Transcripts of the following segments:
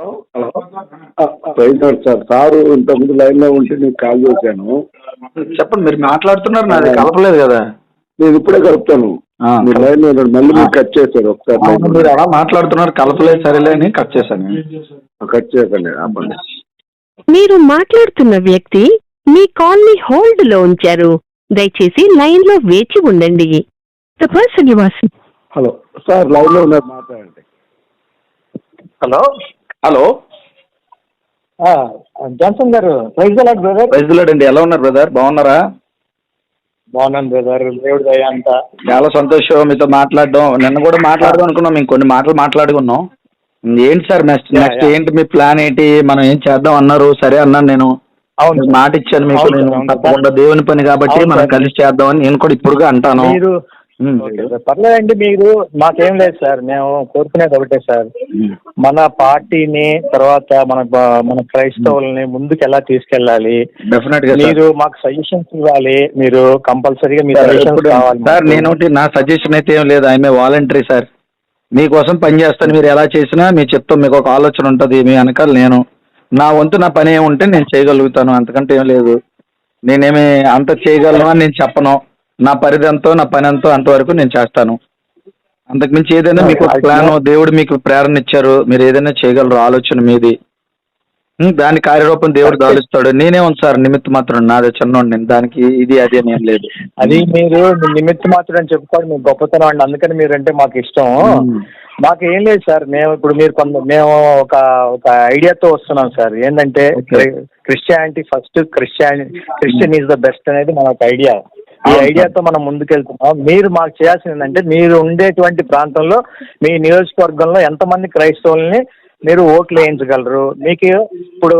Hello? పోయినాడు sir. Sir ఇంతకుముందు లైన్లో ఉంటే నేను కాల్ చేశాను. చెప్పండి మీరు మాట్లాడుతున్నారు నాది కలపలేదు కదా. నేను ఇప్పుడే కలుపుతాను. మీరు లైన్లో ఉండండి మళ్ళీ మీరు కట్ చేశారు ఒకసారి మీరు అలా మాట్లాడుతున్నారు కలపలేదు సరేలే అని కట్ చేశాను. కట్ చేయకండి ఆపండి మీరు మాట్లాడుతున్న వ్యక్తి మీ కాల్ని హోల్డ్లో ఉంచారు. దయచేసి లైన్లో వేచి ఉండండి. The person you are hello. Sir లైన్లో ఉన్నారు మాట్లాడండి. హలో? హలో. జాన్సన్ గారు ప్రైజ్ అలాట్ బ్రదర్? ప్రైజ్లాడ్ అండి. ఎలా ఉన్నారు బ్రదర్? బాగున్నారా? బాగున్నాను బ్రదర్. దేవుడి దయ అంతా. చాలా సంతోషం మీతో మాట్లాడడం. నిన్న కూడా మాట్లాడదాం అనుకున్నాం. మేము కొన్ని మాటలు మాట్లాడుకున్నాం. ఏంటి సార్ నెక్స్ట్ నెక్స్ట్. ఏంటి మీ ప్లాన్ ఏంటి? మనం ఏం చేద్దాం అన్నారు. సరే అన్నాను నేను. అవును మాట ఇచ్చాను మీకు నేను. తప్పకుండా దేవుని పని కాబట్టి మనం. కలిసి చేద్దామని నేను కూడా ఇప్పుడుగా అంటాను. మీరు. పర్లేదండి మీరు మాకేం లేదు సార్. మేము కోరుకునేది ఒకటే సార్. ఉమ్. మన పార్టీని తర్వాత మన మన క్రైస్తవుల్ని ముందుకు ఎలా తీసుకెళ్ళాలి? డెఫినెట్గా. మీరు మాకు సజెషన్స్ ఇవ్వాలి. మీరు కంపల్సరీగా మీ సజెషన్స్ కావాలి సార్. నేను నా సజెషన్ అయితే ఏం లేదు. ఐఎమ్ వాలంటరీ సార్ మీకోసం పని చేస్తాను. మీరు ఎలా చేసినా మీ చెప్తాం మీకు ఒక ఆలోచన ఉంటుంది. మీ వెనకాల నేను నా వంతు నా పని ఏముంటే నేను చేయగలుగుతాను. అంతకంటే ఏం లేదు. నేనేమి అంత చేయగలను అని నేను చెప్పను. నా పరిధి ఎంతో నా పని ఎంతో అంతవరకు నేను చేస్తాను. అంతకుమించి ఏదైనా మీకు ప్లాన్ దేవుడు మీకు ప్రేరణ ఇచ్చారు మీరు ఏదైనా చేయగలరు ఆలోచన మీది. దాని కార్యరూపం దేవుడు దాలుస్తాడు నేనే ఉంది సార్ నిమిత్త మాత్రం నాదే చిన్నోడు నేను. దానికి ఇది అది అని ఏం లేదు. అది మీరు నిమిత్త మాత్రం అని చెప్పుకోవడం మీ గొప్పతనం అండి. అందుకని మీరంటే మాకు ఇష్టం. మాకు ఏం లేదు సార్. మేము ఇప్పుడు మీరు కొంత మేము ఒక ఒక ఐడియాతో వస్తున్నాం సార్. ఏంటంటే. Christianity first Christianity Christian is the best అనేది మన ఒక ఐడియా. ఈ ఐడియాతో మనం ముందుకెళ్తున్నాం. మీరు మాకు చేయాల్సింది ఏంటంటే మీరు ఉండేటువంటి ప్రాంతంలో మీ నియోజకవర్గంలో ఎంతమంది క్రైస్తవుల్ని మీరు ఓట్లు వేయించగలరు? మీకు ఇప్పుడు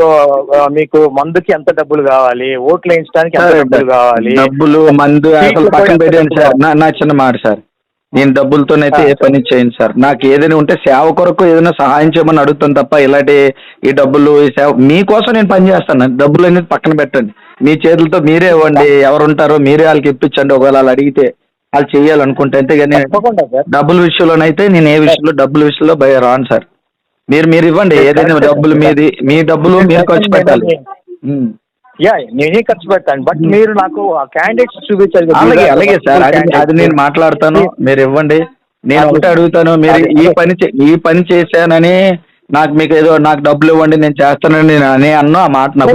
మీకు మందుకి ఎంత డబ్బులు కావాలి? ఓట్లు వేయించడానికి ఎంత డబ్బులు కావాలి? డబ్బులు మందు అసలు పక్కన పెట్టండి సార్. నా చిన్న మాట సార్. నేను డబ్బులతోనైతే ఏ పని చేయను సార్. నాకు ఏదైనా ఉంటే సేవ కొరకు ఏదైనా సహాయం చేయమని అడుగుతాను తప్ప ఇలాంటి ఈ డబ్బులు ఈ సేవ మీకోసం నేను పని చేస్తాను. డబ్బులు అనేది పక్కన పెట్టండి. మీ చేతులతో మీరే ఇవ్వండి. ఎవరు ఉంటారో మీరే వాళ్ళకి ఇప్పించండి. ఒకవేళ వాళ్ళు అడిగితే వాళ్ళు చేయాలనుకుంటే అంతేగాని సార్. డబ్బుల విషయంలోనైతే నేను ఏ విషయంలో డబ్బుల విషయంలో భయ రాను సార్. మీరు మీరు ఇవ్వండి. ఏదైనా డబ్బులు మీది మీ డబ్బులు మీరు ఖర్చు పెట్టాలి. యా నేనే ఖర్చు పెడతాను. బట్ మీరు నాకు క్యాండిడేట్స్ చూపించాలి. అలాగే అలాగే సార్. అది నేను మాట్లాడతాను. మీరు ఇవ్వండి. నేను ఒకటే అడుగుతాను. మీరు ఈ పని ఈ పని చేశానని నాకు మీకు ఏదో నాకు డబ్బులు ఇవ్వండి నేను చేస్తానని నేను అనే అన్నా ఆ మాట నాకు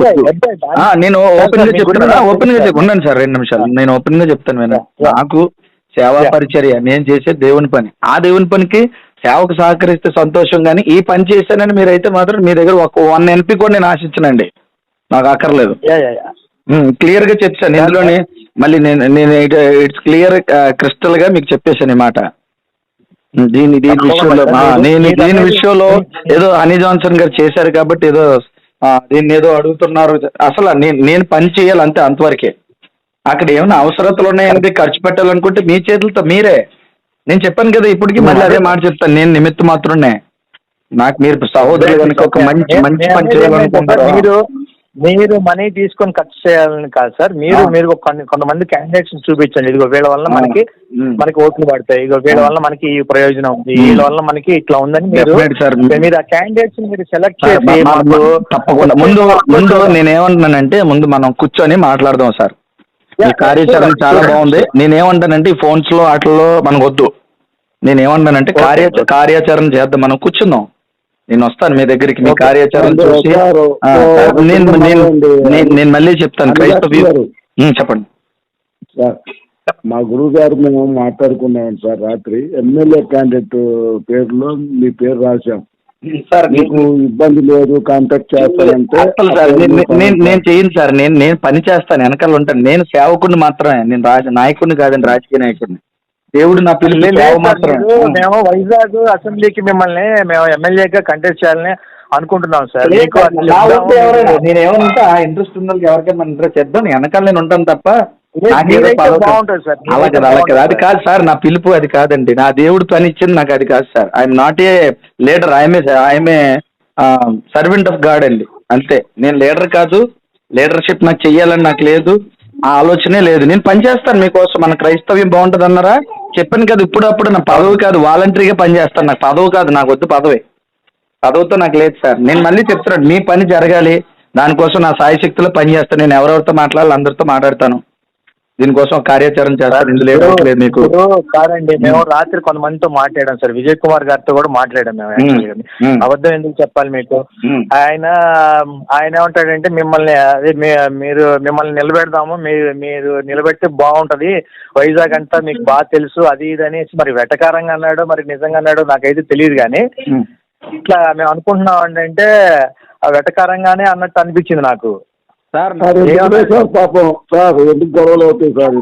నేను ఓపెన్గా చెప్తున్నా ఓపెన్గా ఉండండి సార్ రెండు నిమిషాలు. నేను ఓపెన్గా చెప్తాను Yeah. నాకు సేవా. పరిచర్య నేను చేసే దేవుని పని. ఆ దేవుని పనికి సేవకు సహకరిస్తే సంతోషం కానీ ఈ పని చేశానని మీరైతే మాత్రం మీ దగ్గర ఒక వన్ ఎన్పి కూడా నేను ఆశించనండి. నాకు అక్కర్లేదు. క్లియర్గా చెప్పాను ఇందులోనే మళ్ళీ నేను నేను ఇట్స్ క్లియర్ క్రిస్టల్గా మీకు చెప్పేశాను ఈ మాట. దీని దీని విషయంలో నేను దీని విషయంలో ఏదో హనీ జాన్సన్ గారు చేశారు కాబట్టి ఏదో ఆ, దీన్ని ఏదో అడుగుతున్నారు. అసలు నేను నేను పని చేయాలి అంతే అంతవరకే. అక్కడ ఏమైనా అవసరతలు ఉన్నాయంటే ఖర్చు పెట్టాలనుకుంటే మీ చేతులతో మీరే. నేను చెప్పాను కదా ఇప్పటికీ మళ్ళీ అదే మాట చెప్తాను. నేను నిమిత్త మాత్రమే. నాకు మీరు సహోదరులు కనుక ఒక మంచి మంచి పని చేయాలనుకుంటారు మీరు మనీ తీసుకొని ఖర్చు చేయాలని కాదు సార్ మీరు. మీరు ఒక కొన్ని కొంతమంది క్యాండిడేట్స్ చూపించండి ఇదిగో వీళ్ళ వల్ల. మనకి. మనకి ఓట్లు పడతాయి ఇదిగో వీళ్ళ. వల్ల మనకి ఈ ప్రయోజనం ఉంది. వీళ్ళ వల్ల మనకి ఇట్లా ఉందని మీరు. మీరు ఆ క్యాండిడేట్స్ మీరు సెలెక్ట్ చేసి తప్పకుండా ముందు ముందు నేనేమంటున్నానంటే ముందు మనం కూర్చొని మాట్లాడదాం సార్ ఈ కార్యాచరణ చాలా. బాగుంది నేనేమంటానంటే ఈ ఫోన్స్లో వాటిల్లో మనకు వద్దు నేనేమంటానంటే కార్య. కార్యాచరణ చేద్దాం మనం కూర్చుందాం నేను వస్తాను మీ దగ్గరికి మీ. కార్యాచరణ చూసి. నేను నేను. నేను- మళ్ళీ చెప్తాను. క్రైస్తవ చెప్పండి. సార్ మా గురువు గారు మేము మాట్లాడుకున్నాం సార్ రాత్రి. ఎమ్మెల్యే క్యాండిడేట్ పేరులో మీ పేరు రాశాం. సార్ మీకు ఇబ్బంది లేదు కాంటాక్ట్ చేస్తానంటే అసలు సార్ నేను నేను నేను చేయను సార్. నేను నేను పని చేస్తాను వెనకాల ఉంటాను. నేను సేవకుడిని మాత్రమే. నేను రాజ నాయకుడిని కాదండి రాజకీయ నాయకుడిని. దేవుడు నా పిల్లలు మేము వైజాగ్ అసెంబ్లీకి మిమ్మల్ని మేము ఎమ్మెల్యేగా కంటెస్ట్ చేయాలని అనుకుంటున్నాం సార్. మీకు అది చెప్దాము. నేను ఏమన్నా ఇంట్రెస్ట్ ఉన్న ఎవరికైనా ఇంట్రెస్ట్ చేద్దాం వెనకాల నేను ఉంటాను తప్ప అలా కదా అలా కదా. అది కాదు సార్ నా పిలుపు అది కాదండి. నా దేవుడు పని ఇచ్చింది నాకు అది కాదు sir. I'm not a leader I'm I'm a servant of God అండి. అంతే. నేను లీడర్ కాదు లీడర్షిప్ నాకు చెయ్యాలని నాకు లేదు ఆ ఆలోచనే లేదు. నేను పని చేస్తాను మీకోసం మన క్రైస్తవ్యం బాగుంటుంది అన్నారా చెప్పాను కదా ఇప్పుడు అప్పుడు నా పదవి కాదు వాలంటరీగా పని చేస్తాను. నాకు పదవి కాదు నాకు వద్దు పదవి. పదవితో నాకు లేదు సార్. నేను మళ్ళీ చెప్తున్నాను మీ పని జరగాలి. దానికోసం నా సాయి శక్తిలో పని చేస్తాను. నేను ఎవరెవరితో మాట్లాడాలి అందరితో మాట్లాడతాను. దీనికోసం కార్యాచరణ ఇందులో లేదు మీకు. కాదండి మేము రాత్రి కొంతమందితో మాట్లాడాం సార్. విజయ్ కుమార్ గారితో కూడా మాట్లాడాం మేము. అబద్ధం ఎందుకు చెప్పాలి మీకు. ఆయన ఆయన ఏమంటాడంటే మిమ్మల్ని అదే మీరు మిమ్మల్ని నిలబెడదాము మీరు మీరు నిలబెడితే బాగుంటది. వైజాగ్ అంతా మీకు బాగా తెలుసు అది ఇది అనేసి మరి వెటకారంగా అన్నాడు మరి నిజంగా అన్నాడు నాకైతే తెలియదు కానీ. ఇట్లా మేము అనుకుంటున్నాం అంటే ఆ వెటకారంగానే అన్నట్టు అనిపించింది నాకు. సార్ సార్ పాపం? సార్ ఎందుకు గొడవలు అవుతాయి సార్?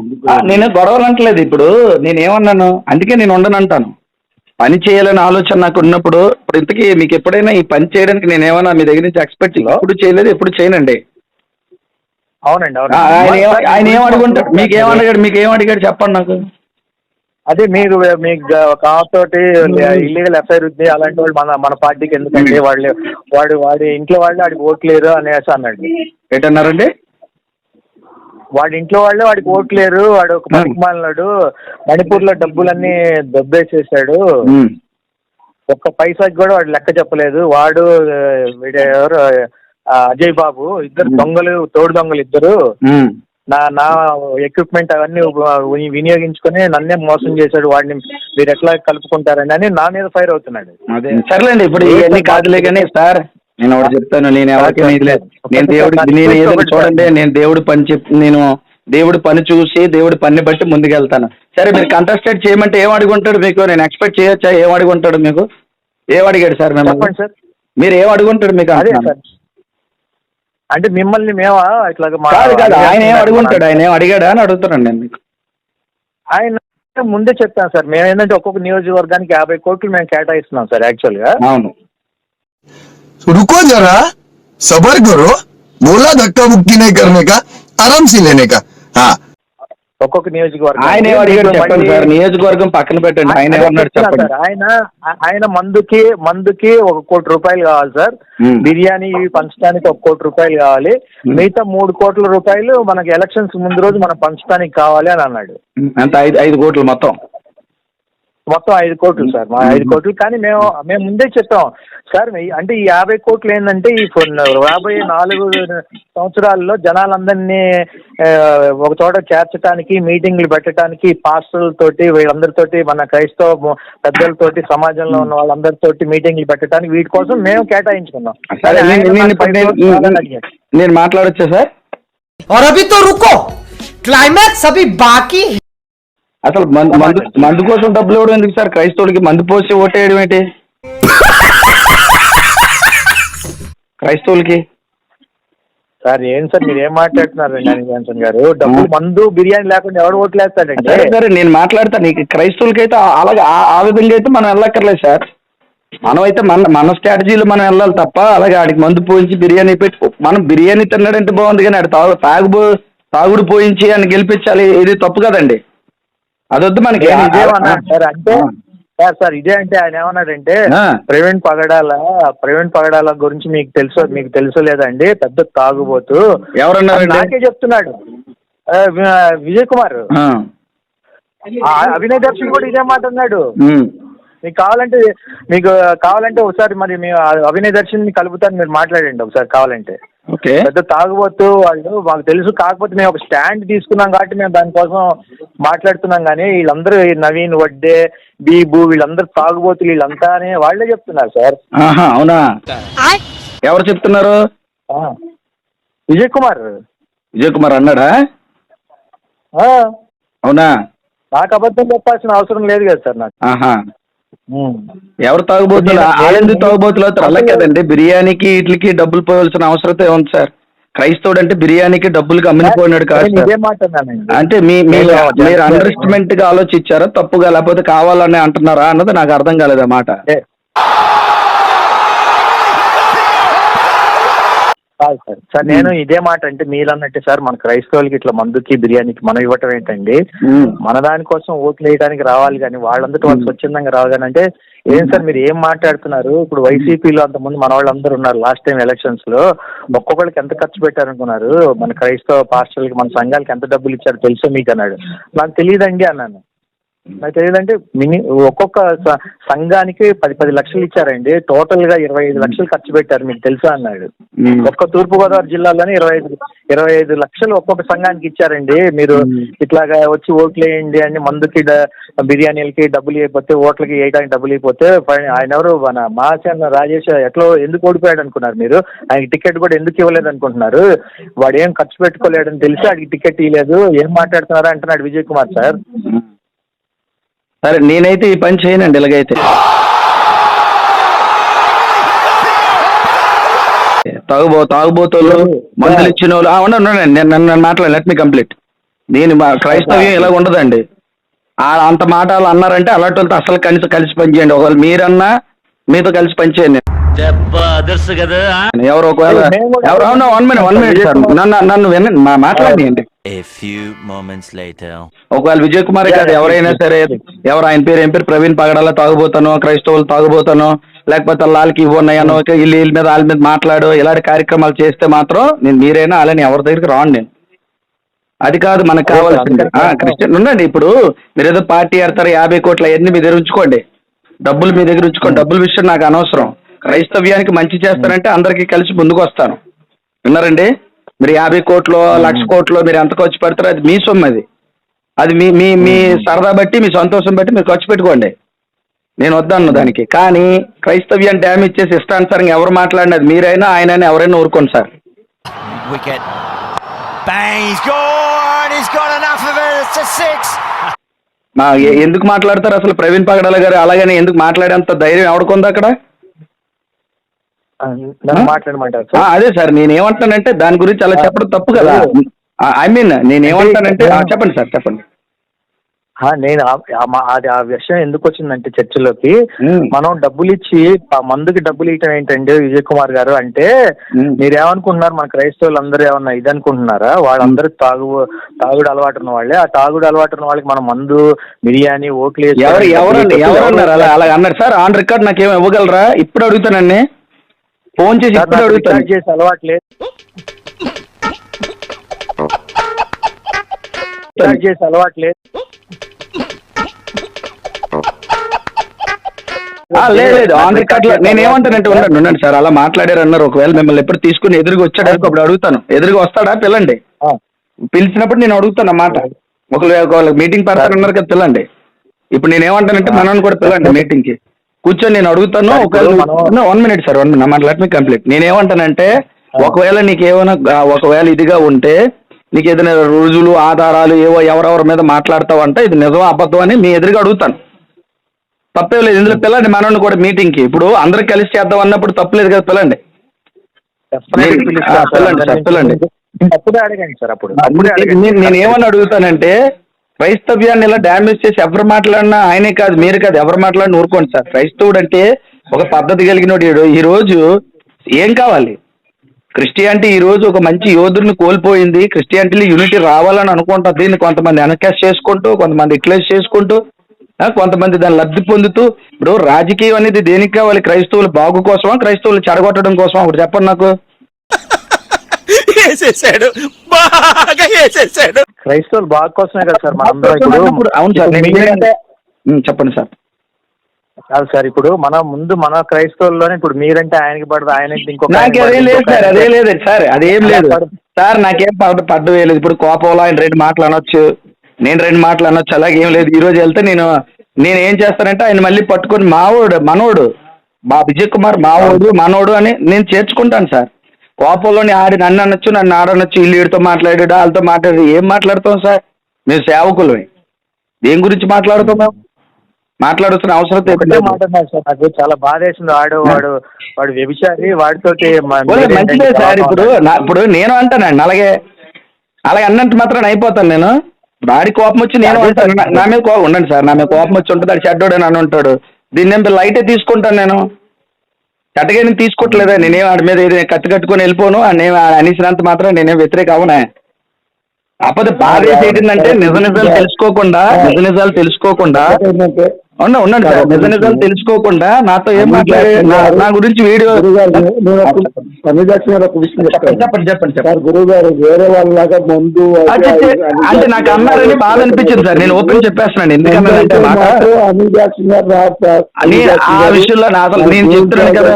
నేను గొడవలు అంటలేదు ఇప్పుడు. నేను ఏమన్నాను అందుకే నేను ఉండను అంటాను పని చేయాలని ఆలోచన నాకు ఉన్నప్పుడు ఇప్పుడు ఇంతకీ మీకు ఎప్పుడైనా ఈ పని చేయడానికి నేను ఏమన్నా మీ దగ్గర నుంచి ఎక్స్పెక్ట్ ఎప్పుడు చేయలేదు ఎప్పుడు చేయనండి? అవునండి అవును ఆయన ఏమ- ఆయన ఏం అడుగుంటాడు? మీకు ఏం అడిగాడు మీకు ఏం అడిగాడు చెప్పండి నాకు. అదే మీరు మీకు ఒక తోటి ఇల్లీగల్ ఎఫ్ఐఆర్ ఉంది. అలాంటి వాళ్ళు మన మన పార్టీకి ఎందుకండి వాళ్ళు వాడు వాడి ఇంట్లో వాళ్ళు వాడికి ఓట్లేరు అనేసి అన్నాడు. ఏంటన్నారండి? వాడి ఇంట్లో వాళ్ళే వాడికి ఓట్లేరు వాడు ఒక పనికి మాలినాడు మణిపూర్లో డబ్బులన్నీ దొబ్బేసేసాడు. ఒక్క పైసాకి కూడా వాడు లెక్క చెప్పలేదు. వాడు వీడు ఎవరు అజయ్ బాబు ఇద్దరు దొంగలు తోడు దొంగలు ఇద్దరు. నా నా ఎక్విప్మెంట్ అవన్నీ వినియోగించుకొని నన్నే మోసం చేశాడు. వాడిని మీరు ఎట్లా కలుపుకుంటారని అని నా మీద ఫైర్ అవుతున్నాడు. సర్లేండి ఇప్పుడు ఇవన్నీ కాదులే కానీ సార్ నేను ఒకటి చెప్తాను నేను ఎవరికి నేను దేవుడికి నేను ఏదైనా చూడండి నేను దేవుడి పని చెప్ నేను దేవుడి పని చూసి దేవుడి పని బట్టి ముందుకెళ్తాను. సరే మీరు కంటెస్టెడ్ చేయమంటే ఏం అడుగుంటాడు మీకు? నేను ఎక్స్పెక్ట్ చేయొచ్చా? ఏం అడుగుంటాడు మీకు? ఏం అడిగాడు సార్ చెప్పండి మిమ్మల్ని సార్. మీరు ఏం అడుగుంటాడు మీకు అదే. సార్. అంటే మిమ్మల్ని మేమా? ఇట్లా మా- కాదు కాదు ఆయన ఏం అడుగుంటాడు? ఆయన ఏం అడిగాడా అని అడుగుతున్నాను నేను మీకు. ఆయన ముందే చెప్పాను సార్. మేము ఏంటంటే ఒక్కొక్క నియోజకవర్గానికి యాభై కోట్లు మేము కేటాయిస్తున్నాం సార్ యాక్చువల్గా అవును. रुको जरा सबर करो बोला धक्का मुक्की नहीं करने का आराम से लेने का हाँ ఒక్కొక్క నియోజకవర్గం ఆయన ఏం అడిగాడు చెప్పండి సార్ నియోజకవర్గం పక్కన పెట్టండి ఆయన ఏమన్నాడు చెప్పండి ఆయన ఆయన మందుకి మందుకి ఒక కోటి రూపాయలు కావాలి సార్ మ్మ్. బిర్యానీ ఇవి పంచడానికి ఒక కోటి రూపాయలు కావాలి మిగతా మూడు కోట్ల రూపాయలు మనకి ఎలక్షన్స్ ముందు రోజు మనం పంచడానికి కావాలి అని అన్నాడు అంత ఐదు ఐదు కోట్లు మొత్తం మొత్తం ఐదు కోట్లు సార్ మా ఐదు కోట్లు కానీ మేము మేము ముందే చెప్పాం సార్ మీ- అంటే ఈ యాభై కోట్లు ఏంటంటే ఈ కొన్ని రాబోయే నాలుగు సంవత్సరాల్లో జనాలందరినీ ఆ, ఒక చోట చేర్చడానికి మీటింగ్లు పెట్టడానికి పాస్టర్లతోటి వీళ్ళందరితోటి మన క్రైస్తవ మ- పెద్దలతోటి సమాజంలో ఉన్న వాళ్ళందరితోటి మీటింగ్లు పెట్టడానికి వీటి కోసం మేము కేటాయించుకున్నాం సరే కానీ నేను- ఆయన నేను నాకు ఇప్పుడు పది నేను- కోట్లు కావాలని అడిగాడు. నేను మాట్లాడొచ్చా సార్ और अभी तो रुको क्लाइमैक्स अभी बाकी है అసలు మందు మందు కోసం డబ్బులు ఇవ్వడం ఎందుకు సార్? క్రైస్తవుడికి మందు పోసి ఓటేయడం ఏంటి? క్రైస్తవులకి? సార్ ఏం సార్ మీరు ఏం మాట్లాడుతున్నారు నాని జాన్సన్ గారు? డబ్బులు మందు బిర్యానీ లేకుండా ఎవడు ఓట్లేస్తాడండి? సరే సరే నేను మాట్లాడతాను నీకు క్రైస్తవులకి అయితే అలాగే ఆ- ఆ విధంగా అయితే మనం వెళ్ళక్కర్లేదు సార్. మనం అయితే మన మన స్ట్రాటజీలో మనం వెళ్ళాలి తప్ప అలాగే ఆడికి మందు పోయించి బిర్యానీ పెట్టి. మనం బిర్యానీ తిన్నాడంటే బాగుంది కానీ ఆడు తాగు తాగుబో తాగుడు పోయించి అని గెలిపించాలి ఇది తప్పు కదండి. అదొద్దు మనకి. సార్ అంటే. సార్ సార్ ఇదే అంటే ఆయన ఏమన్నాడంటే. ప్రవీణ్ పగడాల ప్రవీణ్ పగడాల గురించి మీకు తెలుసు మీకు తెలుసు లేదండి పెద్ద తాగుబోతు. ఎవరన్నారండి? నాకే చెప్తున్నాడు. విజయ్ కుమార్. అభినయ్ దర్శన్ కూడా ఇదే మాట అన్నాడు. మీకు కావాలంటే మీకు కావాలంటే ఒకసారి మరి మీ అభినయ్ దర్శన్ కలుపుతాను మీరు మాట్లాడండి ఒకసారి కావాలంటే. పెద్ద తాగుబోతు వాళ్ళు మాకు తెలుసు కాకపోతే మేము ఒక స్టాండ్ తీసుకున్నాం కాబట్టి మేము దానికోసం మాట్లాడుతున్నాం కానీ వీళ్ళందరూ ఈ నవీన్ వడ్డే బీబు వీళ్ళందరూ తాగుబోతులు వీళ్ళంతా అని వాళ్ళే చెప్తున్నారు సార్. ఆహా అవునా? ఎవరు చెప్తున్నారు? ఆ. విజయ్ కుమార్ విజయ్ కుమార్ అన్నాడా? ఆ. అవునా? నాకు అబద్ధం చెప్పాల్సిన అవసరం లేదు కదా సార్ నాకు. ఆహా. ఉమ్. ఎవరు తాగుబోతులు? ఆడెందుకు తాగుబోతులు? అవుతారు అలా కదండి. బిర్యానీకి వీటికి డబ్బులు పోవాల్సిన అవసరత ఉంది సార్. క్రైస్తవుడు అంటే బిర్యానీకి డబ్బులకి అమ్ముకుపోయినాడు కాదు అంటే మీ మీరు అండర్స్టిమెంట్గా ఆలోచించారా? తప్పుగా? లేకపోతే కావాలని అంటున్నారా? అన్నది నాకు అర్థం కాలేదు ఆ మాట. కాదు సార్. సార్ నేను ఇదే మాట అంటే మీరు అన్నట్టు సార్ మన క్రైస్తవులకి ఇట్లా మందుకి బిర్యానీకి మనం ఇవ్వటం ఏంటండి. మన దానికోసం ఓట్లు వేయడానికి రావాలి కానీ వాళ్ళందరూ వాళ్ళు స్వచ్ఛందంగా రావాలి కానీ అంటే ఏం సార్ మీరు ఏం మాట్లాడుతున్నారు? ఇప్పుడు వైసీపీలో అంతమంది మన వాళ్ళందరూ ఉన్నారు లాస్ట్ టైం ఎలక్షన్స్లో ఒక్కొక్కరికి ఎంత ఖర్చు పెట్టారనుకున్నారు? మన క్రైస్తవ పాస్టర్లకి మన సంఘాలకి ఎంత డబ్బులు ఇచ్చారు తెలుసో మీకు అన్నాడు. నాకు తెలియదండి అన్నాను. నాకు తెలియదంటే మిని ఒక్కొక్క సంఘానికి పది పది లక్షలు ఇచ్చారండి. టోటల్గా ఇరవై ఐదు లక్షలు ఖర్చు పెట్టారు మీకు తెలుసా అన్నాడు. ఒక్క తూర్పుగోదావరి జిల్లాలోనే ఇరవై ఐదు ఇరవై ఐదు లక్షలు ఒక్కొక్క సంఘానికి ఇచ్చారండి. మీరు ఇట్లాగా వచ్చి ఓట్లు వేయండి అని మందుకి బిర్యానీలకి డబ్బులు ఇవ్వకపోతే ఓట్లకి వేయడానికి డబ్బులు ఫై- ఆయన ఎవరు? మన మహాసేన రాజేష్ ఎట్లా ఎందుకు ఓడిపోయాడు అనుకున్నారు మీరు? ఆయనకి టికెట్ కూడా ఎందుకు ఇవ్వలేదు అనుకుంటున్నారు? వాడు ఏం ఖర్చు పెట్టుకోలేడని తెలిసి? వాడికి టికెట్ ఇవ్వలేదు ఏం మాట్లాడుతున్నారా? అంటున్నాడు విజయ్ కుమార్ సార్. సరే నేనైతే ఈ పని చేయనండి ఇలాగైతే. తాగుబో తాగుబోతోళ్ళు మందులు ఇచ్చిన వాళ్ళు ఉండండి నేను నన్ను మాట్లాడి లెట్ మీ కంప్లీట్. నేను మా క్రైస్తవ్యం ఇలా ఉండదండి అంత మాట వాళ్ళు అన్నారంటే అలాంటి వాళ్ళతో అసలు కలిసి కలిసి పనిచేయండి. ఒకవేళ మీరన్నా మీతో కలిసి పనిచేయండి. దెబ్బ అదర్సు కదా. ఎవరు ఒకవేళ ఎవరు అవునా one minute one minute sir నన్ను నన్ను వినండి మా మాట్లాడియండి A few moments later. ఒకవేళ విజయ్ కుమార్ గారు ఎవరైనా సరే ఎవరు ఆయన పేరు ఏం పేరు ప్రవీణ్ పగడాల తాగుబోతాను క్రైస్తవులు తాగుబోతాను లేకపోతే వాళ్ళకి ఇవ్వన్నాయను వీళ్ళు వీళ్ళ మీద వాళ్ళ మీద మాట్లాడు ఇలాంటి కార్యక్రమాలు చేస్తే మాత్రం నేను మీరైనా అలాని ఎవరి దగ్గరికి రాను నేను. అది కాదు మనకు కావాల్సింది. క్రిస్టియన్ ఉండండి ఇప్పుడు మీరు ఏదో పార్టీ ఆడతారు యాభై కోట్ల అవన్నీ మీ దగ్గర ఉంచుకోండి. డబ్బులు మీ దగ్గర ఉంచుకోండి డబ్బుల విషయం నాకు అనవసరం. క్రైస్తవ్యానికి మంచి చేస్తారంటే అందరికీ కలిసి ముందుకు వస్తాను. విన్నారండి? మీరు యాభై కోట్లు లక్ష కోట్లు మీరు ఎంత ఖర్చు పెడతారో అది మీ సొమ్ము అది. అది మీ మీ మీ సరదా బట్టి మీ సంతోషం బట్టి మీరు ఖర్చు పెట్టుకోండి. నేను వద్దన్ను దానికి. కానీ క్రైస్తవ్యాన్ని డ్యామేజ్ చేసి ఇష్టానుసారంగా ఎవరు మాట్లాడినది మీరైనా ఆయనైనా ఎవరైనా ఊరుకోండి సార్. ఎందుకు మాట్లాడతారు అసలు ప్రవీణ్ పగడాల గారు? అలాగని ఎందుకు మాట్లాడేంత ధైర్యం ఎవడుకుంది అక్కడ? మాట్లాడమంటారు ఆ, సార్ అదే సార్ నేను ఏమంటానంటే దాని గురించి అలా చెప్పడం తప్పు కదా. ఐ మీన్ నేను ఏమంటానంటే చెప్పండి సార్ చెప్పండి. నేను అది ఆ విషయం ఎందుకు వచ్చిందంటే చర్చిలోకి మ్మ్. మనం డబ్బులు ఇచ్చి ఆ మందుకి డబ్బులు ఇవ్వటం ఏంటండి విజయ్ కుమార్ గారు అంటే మ్మ్. మీరు ఏమనుకుంటున్నారు మన క్రైస్తవులు అందరూ ఏమన్నా ఇది అనుకుంటున్నారా వాళ్ళందరూ తాగు తాగుడు అలవాటు ఉన్న వాళ్ళే. ఆ తాగుడు అలవాటు ఉన్న వాళ్ళకి మనం మందు బిర్యానీ ఓట్లు ఎవరు ఎవరు అలా అలా అన్నారు. సార్ ఆన్ రికార్డ్ నాకేం ఇవ్వగలరా? ఇప్పుడు అడుగుతానండి. ఫోన్ చేసి ఇప్పుడు అడుగుతాను. చేసే అలవాటు లేదు. రికార్డ్ చేసే అలవాటు లేదు. లేదు ఆన్ రికార్డ్లో నేను ఏమంటానంటే ఉండండి ఉండండి సార్. అలా మాట్లాడారు అన్నారు ఒకవేళ మిమ్మల్ని ఎప్పుడు తీసుకుని ఎదురుగా వచ్చాడు అప్పుడు అడుగుతాను. ఎదురుగా వస్తాడా? పిల్లండి పిలిచినప్పుడు నేను అడుగుతాను అన్నమాట ఒకవేళ ఒకవేళ మీటింగ్ పెడతారన్నారు కదా పిల్లండి ఇప్పుడు నేను ఏమంటానంటే మనల్ని కూడా పిల్లండి మీటింగ్కి. కూర్చొని నేను అడుగుతాను ఒకవేళ one minute sir one minute let me complete నేను ఏమంటానంటే ఒకవేళ నీకు ఏమైనా ఒకవేళ ఇదిగా ఉంటే నీకు ఏదైనా రుజువులు ఆధారాలు ఏవో ఎవరెవరి మీద మాట్లాడతావు అంటే ఇది నిజం అబద్ధం అని మీ ఎదురుగా అడుగుతాను. తప్పేం లేదు. ఇందులో పిల్లండి మనల్ని కూడా మీటింగ్కి ఇప్పుడు అందరూ కలిసి చేద్దాం అన్నప్పుడు తప్పలేదు కదా పిల్లండి. సార్. పిల్లండి సార్, పిల్లండి. నేను ఏమని అడుగుతానంటే క్రైస్తవ్యాన్ని ఇలా డ్యామేజ్ చేసి ఎవరు మాట్లాడినా ఆయనే కాదు మీరు కాదు ఎవరు మాట్లాడినా ఊరుకోండి సార్. క్రైస్తవుడు అంటే ఒక పద్ధతి కలిగినోడు ఈడు. ఈ రోజు ఏం కావాలి? క్రిస్టియానిటీ ఈ రోజు ఒక మంచి యోధుడిని కోల్పోయింది. క్రిస్టియానిటీలో యూనిటీ రావాలని అనుకుంటా దీన్ని కొంతమంది ఎనకాస్ చేసుకుంటూ కొంతమంది ఇక్లేస్ చేసుకుంటూ కొంతమంది దాన్ని లబ్ధి పొందుతూ. ఇప్పుడు రాజకీయం అనేది దేనికి కావాలి? క్రైస్తవులు బాగు కోసమా? క్రైస్తవులు చెడగొట్టడం కోసమా? ఒకటి చెప్పండి నాకు. వేసేసాడు. బాగా వేసేసాడు. క్రైస్తవులు బాగా కోసమే కదా సార్ మనందరం ఇప్పుడు అవును సార్ చెప్పండి సార్. కాదు సార్ ఇప్పుడు మన ముందు మన క్రైస్తవుల్లోనే ఇప్పుడు మీరంటే ఆయనకి పడదు ఆయన నాకు లేదు సార్ అదే లేదు సార్ అదేం లేదు. పడదు. సార్ నాకేం పడ్డ పడ్డం లేదు. ఇప్పుడు కోపంలో ఆయన రెండు మాటలు అనొచ్చు నేను రెండు మాటలు అనొచ్చు అలాగే ఏం లేదు. ఈ రోజు వెళ్తే నేను నేను ఏం చేస్తానంటే ఆయన మళ్ళీ పట్టుకొని మావోడు మనోడు మా విజయ్ కుమార్ మావోడు మనోడు అని నేను చేర్చుకుంటాను సార్. కోపంలోని ఆడి నన్ను అనొచ్చు నన్ను ఆడనొచ్చు ఇల్లు వీడితో మాట్లాడాడు వాళ్ళతో మాట్లాడాడు. ఏం మాట్లాడుతాం సార్? మేము సేవకులమే. దేని గురించి మాట్లాడుతాం మేము మాట్లాడుతున్న అవసరం నాకు చాలా బాధ వేసింది వాడు వాడు వాడు వ్యభిచారి మీరేంటంటే మంచిదే సార్ ఇప్పుడు. ఇప్పుడు నేను అంటానండి అలాగే అలాగే అన్నంత మాత్రం అయిపోతాను నేను. వాడి కోపం వచ్చి నేను అంటాను. నా- మీద కోపం ఉండండి సార్. నా మీద కోపం వచ్చి ఉంటుంది. అది చెడ్డోడు అని ఉంటాడు దీన్ని ఏం లైటే తీసుకుంటాను నేను. చెడ్డగా నేను తీసుకోవట్లేదా నేనేం వాడి మీద ఏదైనా కత్తి కట్టుకొని వెళ్ళిపోను. నేను అనేసినంత మాత్రం నేనేం వ్యతిరేక అవునా? అప్పటి బాధ ఏంటంటే నిజ నిజాలు తెలుసుకోకుండా నిజ నిజాలు తెలుసుకోకుండా ఉండ ఉండండి సార్. నిజ నిజాలు తెలుసుకోకుండా నాతో ఏం మాట్లాడే నా- గురించి వీడియో చెప్పండి చెప్పండి సార్ గురువు గారు వేరే వాళ్ళలాగా ముందు అంటే నాకు అన్నారని బాధ అనిపించింది సార్. నేను ఓపెన్ చెప్పేస్తున్నాను. మాట అని ఆ విషయంలో నా అసలు నేను చెప్తున్నాను కదా.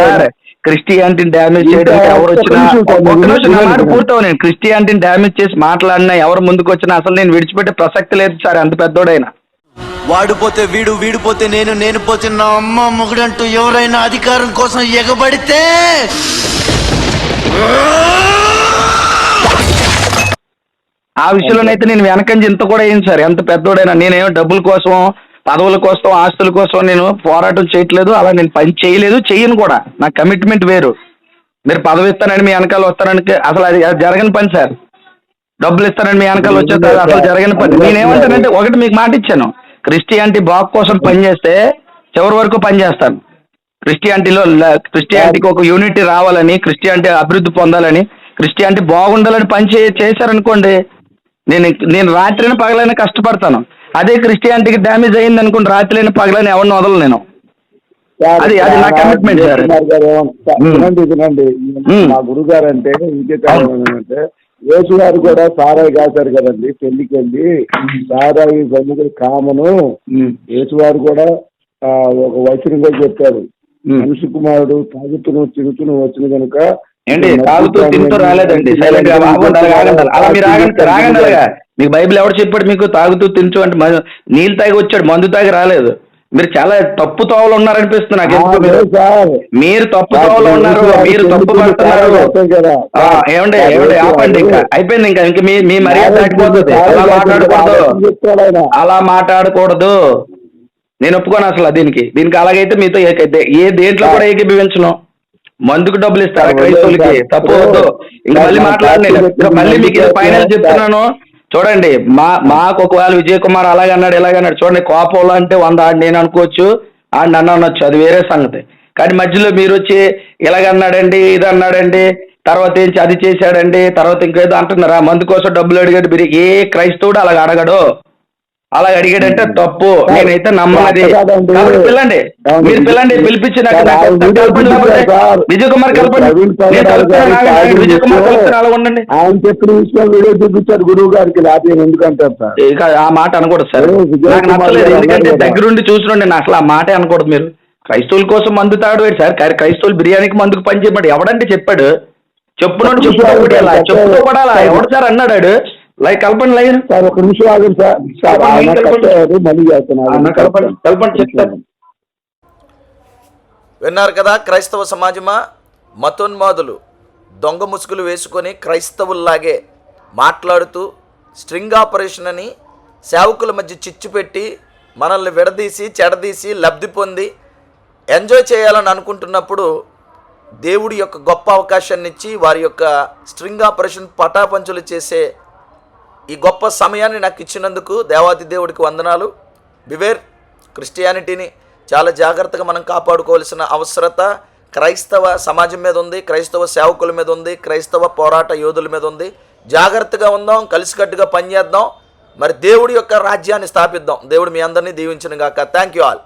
సార్ క్రిస్టియానిటీని డ్యామేజ్ చేయడానికి ఎవరు వచ్చినా ఒక్క నిమిషం నా మాట పూర్తవు నేను క్రిస్టియానిటీని డ్యామేజ్ చేసి మాట్లాడినా ఎవరు ముందుకు వచ్చినా అసలు నేను విడిచిపెట్టే ప్రసక్తి లేదు సార్ అంత పెద్దోడైనా. వాడిపోతే వీడు వీడిపోతే నేను నేను పోతే నా అమ్మ మొగుడంటూ ఎవరైనా అధికారం కోసం ఎగబడితే ఆ విషయంలోనైతే నేను వెనకంజ ఇంత కూడా ఏం సార్? ఎంత పెద్దోడైనా నేనేమో డబ్బుల కోసం పదవుల కోసం ఆస్తుల కోసం నేను పోరాటం చేయట్లేదు అలా నేను పని చేయలేదు చెయ్యను కూడా. నా కమిట్మెంట్ వేరు. మీరు పదవి ఇస్తానని మీ వెనకాల వస్తానని అసలు అది జరగని పని సార్. డబ్బులు ఇస్తానని మీ వెనకాల వచ్చేది అసలు జరగని పని. నేనేమంటానంటే ఒకటి మీకు మాట ఇచ్చాను. క్రిస్టియానిటీ బాగు కోసం పనిచేస్తే చివరి వరకు పనిచేస్తాను క్రిస్టియానిటీలో క్రిస్టియానిటీకి ఒక యూనిటీ రావాలని క్రిస్టియానిటీ అభివృద్ధి పొందాలని క్రిస్టియానిటీ బాగుండాలని పని చే చేశారనుకోండి నేను నేను రాత్రిని పగలైనా కష్టపడతాను అదే క్రిస్టియానిటీకి డ్యామేజ్ అయింది అనుకోండి రాత్రిని పగలని ఎవరిని వదలను నేను అది- అది నా commitment, సార్. మ్మ్. వినండి వినండి మ్మ్. మా గురువు గారు అంటే ఇంకే కారణం ఏంటంటే యేసు గారు కూడా సారాయి కాశారు కదండి. పెళ్ళికి వెళ్ళి సారాయి బొమ్మలు కామను యేసు గారు కూడా ఒక వచనంగా చెప్పారు. మనిషి కుమారుడు తాగుతును తిరుగుతును వచ్చిన కనుక ఏంటి? తాగుతూ తింటూ రాలేదండి. సైలెంట్గా ఆగండి, అలాగే ఆగండి. అలా మీరు ఆగండి రాగండి అలాగా. మీకు బైబిల్ ఎవడు చెప్పాడు మీకు తాగుతూ తింటూ అంటే నీళ్ళు తాగి వచ్చాడు మందు తాగి రాలేదు. మీరు చాలా తప్పు తోవలు ఉన్నారనిపిస్తుంది నాకు మీరు? తప్పు తోవలో ఉన్నారు మీరు తప్పు పడుతున్నారు? ఆ, ఏమండి ఏమండి ఆపండి ఇంకా. అయిపోయింది ఇంకా. ఇంక మీ మీ మర్యాద దాటిపోతుంది. అలా మాట్లాడకూడదు. అలా మాట్లాడకూడదు. నేను ఒప్పుకోను అసలు దీనికి. దీనికి అలాగైతే మీతో ఏకైతే ఏ దేంట్లో కూడా ఏకీభవించను. మందుకు డబ్బులు ఇస్తారా క్రైస్తవులకి? తప్పు వద్దు. ఇంకా మళ్ళీ మాట్లాడండి ఇంకా మళ్ళీ మీకు ఫైనల్ చెప్తున్నాను. చూడండి మా మాకు ఒకవేళ విజయ్ కుమార్ అలాగన్నాడు అన్నాడు ఇలాగ అన్నాడు చూడండి కోపంలో అంటే వంద ఆడు నేను అనుకోవచ్చు ఆడు నన్ను అనొచ్చు అది వేరే సంగతి. కానీ మధ్యలో మీరు వచ్చి ఇలాగ అన్నాడండి ఇది అన్నాడండి తర్వాత ఏంచి అది చేశాడండి తర్వాత ఇంకేదో అంటున్నారా మందు కోసం డబ్బులు అడిగాడు మీరు ఏ క్రైస్తవుడు అలాగ అడగడు. అలా అడిగాడంటే తప్పు. నేనైతే. కాబట్టి పిల్లండి. మీరు పిల్లండి పిలిపించి. విజయ్ కుమార్ కలపండి. విజయ్ కుమార్ ఆయన కలుపుతాను అలా ఉండండి ఆయన చెప్పిన విషయం వీడియో చూపించారు గురువు గారికి ఎందుకంటారు సార్? ఇక ఆ మాట అనకూడదు సార్. నాకు నచ్చలేదు. ఎందుకంటే. దగ్గరుండి చూసినండి నేను అసలు ఆ మాటే అనకూడదు మీరు. క్రైస్తవుల కోసం మందు తాగడు సార్. కానీ క్రైస్తవులు బిర్యానీకి మందుకు పని చేయబడి ఎవడంటే చెప్పాడు. చెప్పునోడు అలా చెప్పుతో కూడా అలా ఎవడు సార్ అన్నాడు లైక్ కలపండి లైన్ సార్ ఒక నిమిషం ఆగండి సార్. సార్ ఆయన కట్టారు మళ్ళీ చేస్తున్నారు కలపండి కలపండి చెప్తాను. విన్నారు కదా క్రైస్తవ సమాజమా? మతోన్మాదులు దొంగ ముసుగులు వేసుకొని క్రైస్తవుల్లాగే మాట్లాడుతూ స్ట్రింగ్ ఆపరేషన్ అని సేవకుల మధ్య చిచ్చు పెట్టి మనల్ని విడదీసి చెడదీసి లబ్ధి పొంది ఎంజాయ్ చేయాలని అనుకుంటున్నప్పుడు దేవుడి యొక్క గొప్ప అవకాశాన్ని ఇచ్చి వారి యొక్క స్ట్రింగ్ ఆపరేషన్ పటాపంచులు చేసే ఈ గొప్ప సమయాన్ని నాకు ఇచ్చినందుకు దేవాది దేవుడికి వందనాలు. బివేర్ క్రిస్టియానిటీని చాలా జాగ్రత్తగా మనం కాపాడుకోవాల్సిన అవసరత క్రైస్తవ సమాజం మీద ఉంది క్రైస్తవ సేవకుల మీద ఉంది క్రైస్తవ పోరాట యోధుల మీద ఉంది. జాగ్రత్తగా ఉందాం కలిసికట్టుగా పనిచేద్దాం. మరి దేవుడి యొక్క రాజ్యాన్ని స్థాపిద్దాం. దేవుడు మీ అందరినీ దీవించిన గాక థ్యాంక్ యూ ఆల్